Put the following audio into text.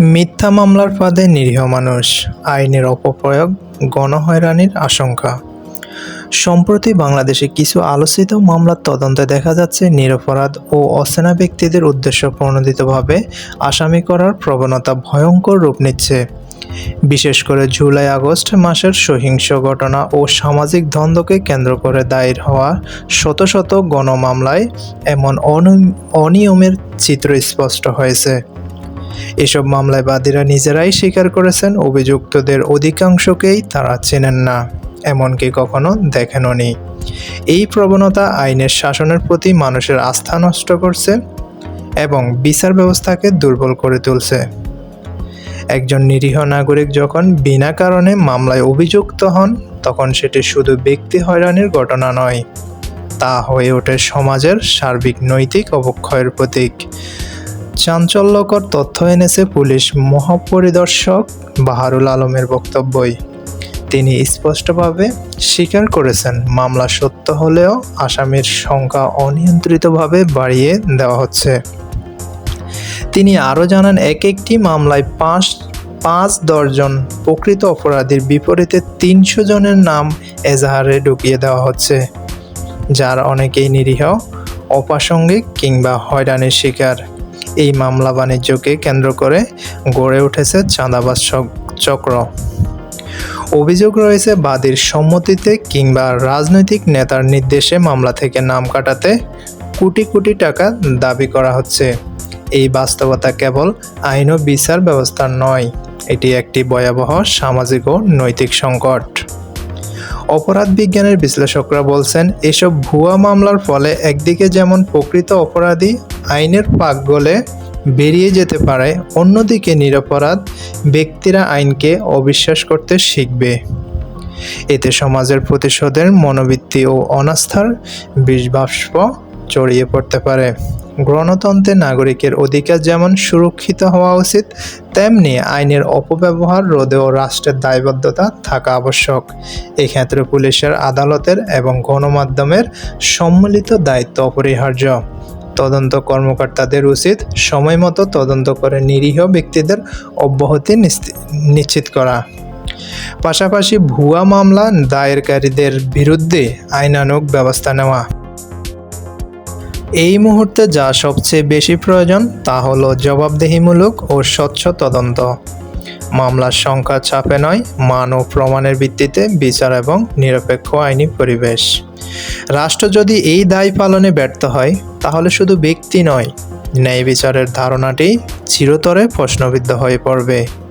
মিথ্যা মামলার ফাঁদে নিরীহ মানুষ, আইনের অপপ্রয়োগ, গণহয়রানির আশঙ্কা। সম্প্রতি বাংলাদেশে কিছু আলোচিত মামলার তদন্তে দেখা যাচ্ছে নিরপরাধ ও অচেনা ব্যক্তিদের উদ্দেশ্য প্রণোদিতভাবে আসামি করার প্রবণতা ভয়ঙ্কর রূপ নিচ্ছে। বিশেষ করে জুলাই আগস্ট মাসের সহিংস ঘটনা ও সামাজিক দ্বন্দ্বকে কেন্দ্র করে দায়ের হওয়া শত শত গণমামলায় এমন অনি- অনিয়মের চিত্র স্পষ্ট হয়েছে। এসব মামলায় বাদীরা নিজেরাই স্বীকার করেছেন, অভিযুক্তদের অধিকাংশকেই তারা চেনেন না, এমনকি কখনো দেখেননি এই প্রবণতা আইনের শাসনের প্রতি মানুষের আস্থা নষ্ট করছে এবং বিচার ব্যবস্থাকে দুর্বল করে তুলছে। একজন নিরীহ নাগরিক যখন বিনা কারণে মামলায় অভিযুক্ত হন, তখন সেটি শুধু ব্যক্তি হয়রানির ঘটনা নয়, তা হয়ে ওঠে সমাজের সার্বিক নৈতিক অবক্ষয়ের প্রতীক। চাঞ্চল্যকর তথ্য এনেছে পুলিশ মহাপরিদর্শক বাহারুল আলমের বক্তব্যই। তিনি স্পষ্টভাবে স্বীকার করেছেন, মামলা সত্য হলেও আসামির সংখ্যা অনিয়ন্ত্রিতভাবে বাড়িয়ে দেওয়া হচ্ছে। তিনি আরও জানান, এক একটি মামলায় পাঁচ পাঁচ দশজন প্রকৃত অপরাধীর বিপরীতে তিনশো জনের নাম এজাহারে ঢুকিয়ে দেওয়া হচ্ছে, যার অনেকেই নিরীহ, অপ্রাসঙ্গিক কিংবা হয়রানির শিকার। এই মামলা বাণিজ্যকে কেন্দ্র করে গড়ে উঠেছে চাঁদাবাজ চক্র। অভিযোগ রয়েছে, বাদীর সম্মতিতে কিংবা রাজনৈতিক নেতার নির্দেশে মামলা থেকে নাম কাটাতে কোটি কোটি টাকা দাবি করা হচ্ছে। এই বাস্তবতা কেবল আইন ও বিচার ব্যবস্থা নয়, এটি একটি ভয়াবহ সামাজিক ও নৈতিক সংকট। অপরাধ বিজ্ঞানের বিশ্লেষকরা বলছেন, এসব ভুয়া মামলার ফলে একদিকে যেমন প্রকৃত অপরাধী আইনের পাক গলে বেরিয়ে যেতে পারে, অন্যদিকে নিরপরাধ ব্যক্তিরা আইনকে অবিশ্বাস করতে শিখবে। এতে সমাজের প্রতিশোধের মনোবৃত্তি ও অনাস্থার বিষবাষ্প ছড়িয়ে পড়তে পারে। গণতন্ত্রে নাগরিকের অধিকার যেমন সুরক্ষিত হওয়া উচিত, তেমনি আইনের অপব্যবহার রোধেও রাষ্ট্রের দায়বদ্ধতা থাকা আবশ্যক। এক্ষেত্রে পুলিশের আদালতের এবং গণমাধ্যমের সম্মিলিত দায়িত্ব অপরিহার্য। তদন্ত কর্মকর্তাদের উচিত সময়মতো তদন্ত করে নিরীহ ব্যক্তিদের অব্যাহতি নিশ্চি- নিশ্চিত করা। পাশাপাশি ভুয়া মামলা দায়েরকারীদের বিরুদ্ধে আইনানুগ ব্যবস্থা নেওয়া। এই মুহূর্তে যা সবচেয়ে বেশি প্রয়োজন তা হলো জবাবদেহিমূলক ও স্বচ্ছ তদন্ত। মামলার সংখ্যা চাপে নয়, মান ও প্রমাণের ভিত্তিতে বিচার এবং নিরপেক্ষ আইনি পরিবেশ। রাষ্ট্র যদি এই দায় পালনে ব্যর্থ হয়, তাহলে শুধু ব্যক্তি নয় ন্যায় বিচারের ধারণাটি চিরতরে প্রশ্নবিদ্ধ হয়ে পড়বে।